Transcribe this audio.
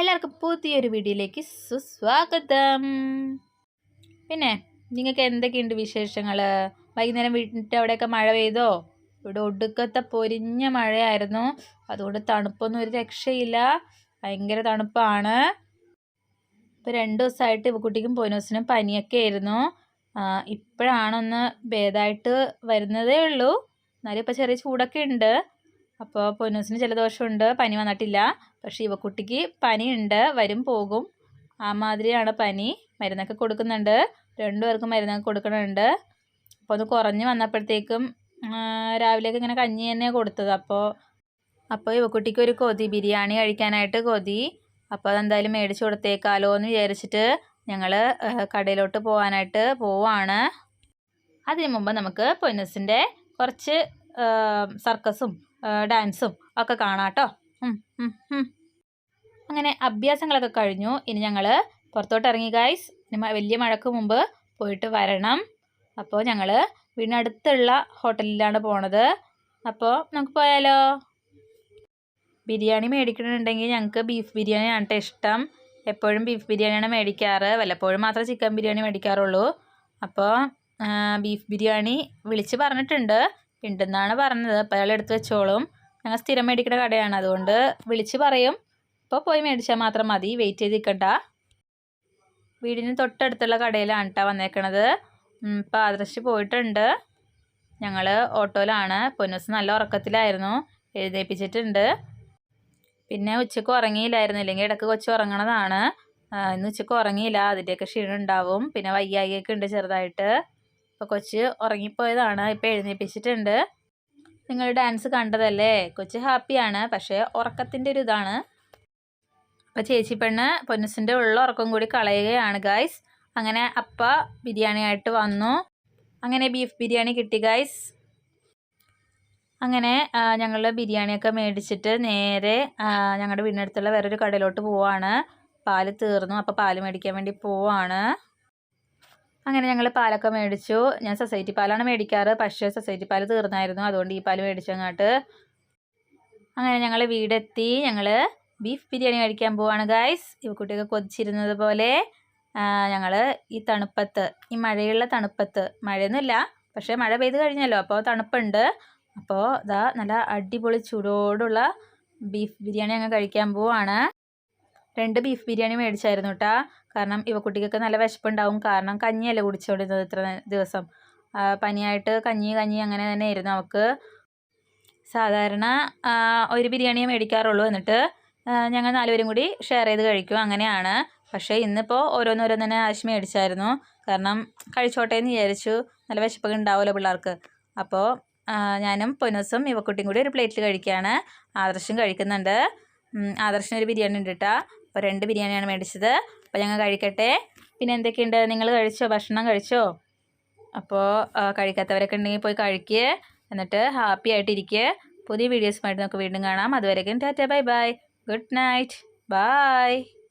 എല്ലാവർക്കും പുതിയൊരു വീഡിയോയിലേക്ക് സുസ്വാഗതം. പിന്നെ നിങ്ങൾക്ക് എന്തൊക്കെയുണ്ട് വിശേഷങ്ങൾ വൈകുന്നേരം വീട്ടിന്റെ അവിടെയൊക്കെ മഴ പെയ്തോ? ഇവിടെ ഒടുക്കത്തെ പൊരിഞ്ഞ മഴയായിരുന്നു. അതുകൊണ്ട് തണുപ്പൊന്നും ഒരു രക്ഷയില്ല. ഭയങ്കര തണുപ്പാണ്. ഇപ്പോൾ രണ്ട് ദിവസമായിട്ട് ഇവക്കുട്ടിക്കും പോനോസിനും പനിയൊക്കെ ആയിരുന്നു. ഇപ്പോഴാണൊന്ന് ഭേദമായിട്ട് വരുന്നതേ ഉള്ളൂ. എന്നാലും ഇപ്പോൾ ചെറിയ ചൂടൊക്കെ ഉണ്ട്. അപ്പോൾ പൊന്നൂസിന് ദോഷമുണ്ട് പനി വന്നിട്ടില്ല. പക്ഷേ ഇവക്കുട്ടിക്ക് പനിയുണ്ട് വരും പോകും. ആ മാതിരിയാണ് പനി. മരുന്നൊക്കെ കൊടുക്കുന്നുണ്ട്. രണ്ടുപേർക്കും മരുന്നൊക്കെ കൊടുക്കുന്നുണ്ട് അപ്പോൾ അത് കുറഞ്ഞ് വന്നപ്പോഴത്തേക്കും രാവിലെയൊക്കെ ഇങ്ങനെ കഞ്ഞി തന്നെ കൊടുത്തത്. അപ്പോൾ അപ്പോൾ ഇവക്കുട്ടിക്ക് ഒരു കൊതി. ബിരിയാണി കഴിക്കാനായിട്ട് കൊതി. അപ്പോൾ അതെന്തായാലും മേടിച്ചു കൊടുത്തേക്കാലോ എന്ന് വിചാരിച്ചിട്ട് ഞങ്ങൾ കടയിലോട്ട് പോകാനായിട്ട് പോവാണ്. അതിനു മുമ്പ് നമുക്ക് പൊന്നസിന്റെ കുറച്ച് സർക്കസും ഡാൻസും ഒക്കെ കാണാം കേട്ടോ. അങ്ങനെ അഭ്യാസങ്ങളൊക്കെ കഴിഞ്ഞു. ഇനി ഞങ്ങൾ പുറത്തോട്ട് ഇറങ്ങി ഗായ്സ് വലിയ മഴക്ക് മുമ്പ് പോയിട്ട് വരണം. അപ്പോൾ ഞങ്ങൾ വീടിനടുത്തുള്ള ഹോട്ടലിലാണ് പോണത്. അപ്പോൾ നമുക്ക് പോയാലോ? ബിരിയാണി മേടിക്കണമെന്നുണ്ടെങ്കിൽ ഞങ്ങൾക്ക് ബീഫ് ബിരിയാണിയാണ് കേട്ടോ ഇഷ്ടം. എപ്പോഴും ബീഫ് ബിരിയാണിയാണ് മേടിക്കാറ്. വല്ലപ്പോഴും മാത്രമേ ചിക്കൻ ബിരിയാണി മേടിക്കാറുള്ളൂ. അപ്പോൾ ബീഫ് ബിരിയാണി വിളിച്ച് പറഞ്ഞിട്ടുണ്ട്. ഉണ്ടെന്നാണ് പറഞ്ഞത്. അപ്പോൾ അയാൾ എടുത്ത് വെച്ചോളും. ഞങ്ങൾ സ്ഥിരം മേടിക്കുന്ന കടയാണ്. അതുകൊണ്ട് വിളിച്ച് പറയും. ഇപ്പോൾ പോയി മേടിച്ചാൽ മാത്രം മതി. വെയിറ്റ് ചെയ്ത് നിൽക്കണ്ട വീടിന് തൊട്ടടുത്തുള്ള കടയിലാണ് കേട്ടോ വന്നേക്കണത്. ഇപ്പോൾ ആദർശ് പോയിട്ടുണ്ട്. ഞങ്ങൾ ഓട്ടോയിലാണ്. പൊന്നൂസ് നല്ല ഉറക്കത്തിലായിരുന്നു. എഴുന്നേൽപ്പിച്ചിട്ടുണ്ട് പിന്നെ ഉച്ചയ്ക്ക് ഉറങ്ങിയില്ലായിരുന്നു. ഇല്ലെങ്കിൽ ഇടയ്ക്ക് കൊച്ചു ഉറങ്ങണതാണ്. ഇന്ന് ഉച്ചയ്ക്ക് ഉറങ്ങിയില്ല. അതിന്റെയൊക്കെ ക്ഷീണം ഉണ്ടാവും. പിന്നെ വയ്യായികയൊക്കെ ഉണ്ട് ചെറുതായിട്ട്. അപ്പോൾ കൊച്ച് ഉറങ്ങിപ്പോയതാണ്. ഇപ്പോൾ എഴുന്നേൽപ്പിച്ചിട്ടുണ്ട് നിങ്ങൾ ഡാൻസ് കണ്ടതല്ലേ? കൊച്ചു ഹാപ്പിയാണ് പക്ഷേ ഉറക്കത്തിന്റെ ഒരു ഇതാണ്. അപ്പോൾ ചേച്ചി പെണ്ണ് പൊന്നസിന്റെ ഉള്ള ഉറക്കം കൂടി കളയുകയാണ് ഗായ്സ് അങ്ങനെ അപ്പ ബിരിയാണി ആയിട്ട് വന്നു. അങ്ങനെ ബീഫ് ബിരിയാണി കിട്ടി ഗായ്സ് അങ്ങനെ ഞങ്ങൾ ബിരിയാണിയൊക്കെ മേടിച്ചിട്ട് നേരെ ഞങ്ങളുടെ വീടിനടുത്തുള്ള വേറൊരു കടയിലോട്ട് പോവാണ്. പാൽ തീർന്നു. അപ്പോൾ പാൽ മേടിക്കാൻ വേണ്ടി പോവാണ്. അങ്ങനെ ഞങ്ങൾ പാലൊക്കെ മേടിച്ചു. ഞാൻ സൊസൈറ്റി പാലാണ് മേടിക്കാറ്. പക്ഷേ സൊസൈറ്റി പാൽ തീർന്നായിരുന്നു. അതുകൊണ്ട് ഈ പാൽ മേടിച്ചു അങ്ങോട്ട് അങ്ങനെ ഞങ്ങൾ വീടെത്തി. ഞങ്ങൾ ബീഫ് ബിരിയാണി കഴിക്കാൻ പോവാണ് ഗായ്സ് കുട്ടിയൊക്കെ കൊതിച്ചിരുന്നത് പോലെ ഞങ്ങൾ ഈ തണുപ്പത്ത് ഈ മഴയുള്ള തണുപ്പത്ത് മഴയൊന്നുമില്ല പക്ഷേ മഴ പെയ്ത് കഴിഞ്ഞല്ലോ അപ്പോൾ തണുപ്പുണ്ട്. അപ്പോൾ ഇതാ നല്ല അടിപൊളി ചൂടോടുള്ള ബീഫ് ബിരിയാണി ഞങ്ങൾ കഴിക്കാൻ പോവാണ്. രണ്ട് ബീഫ് ബിരിയാണി മേടിച്ചായിരുന്നു കേട്ടോ കാരണം ഇവ കുട്ടിക്കൊക്കെ നല്ല വിശപ്പുണ്ടാവും. കാരണം കഞ്ഞിയല്ലേ കുടിച്ചുകൊണ്ടിരുന്നത് ഇത്ര ദിവസം. പനിയായിട്ട് കഞ്ഞി കഞ്ഞി അങ്ങനെ തന്നെ ആയിരുന്നു അവൾക്ക് സാധാരണ ഒരു ബിരിയാണിയെ മേടിക്കാറുള്ളൂ എന്നിട്ട് ഞങ്ങൾ നാലുപേരും കൂടി ഷെയർ ചെയ്ത് കഴിക്കും. അങ്ങനെയാണ്. പക്ഷേ ഇന്നിപ്പോൾ ഓരോന്നോരോന്ന് തന്നെ ആവശ്യം മേടിച്ചായിരുന്നു. കാരണം കഴിച്ചോട്ടെ എന്ന് വിചാരിച്ചു. നല്ല വിശപ്പൊക്കെ ഉണ്ടാവുമല്ലോ പിള്ളേർക്ക്. അപ്പോൾ ഞാനും പൊന്നസും ഇവക്കുട്ടിയും കൂടി ഒരു പ്ലേറ്റിൽ കഴിക്കുകയാണ്. ആദർശം കഴിക്കുന്നുണ്ട്. ആദർശിന് ഒരു ബിരിയാണി ഉണ്ട് കേട്ടോ അപ്പോൾ രണ്ട് ബിരിയാണിയാണ് മേടിച്ചത്. അപ്പോൾ ഞങ്ങൾ കഴിക്കട്ടെ. പിന്നെ എന്തൊക്കെയുണ്ട്? നിങ്ങൾ കഴിച്ചോ? ഭക്ഷണം കഴിച്ചോ? അപ്പോൾ കഴിക്കാത്തവരൊക്കെ ഉണ്ടെങ്കിൽ പോയി കഴിക്കുക എന്നിട്ട് ഹാപ്പി ആയിട്ടിരിക്കുക പുതിയ വീഡിയോസുമായിട്ട് നമുക്ക് വീണ്ടും കാണാം. അതുവരെയും tata bye bye. Good night. Bye.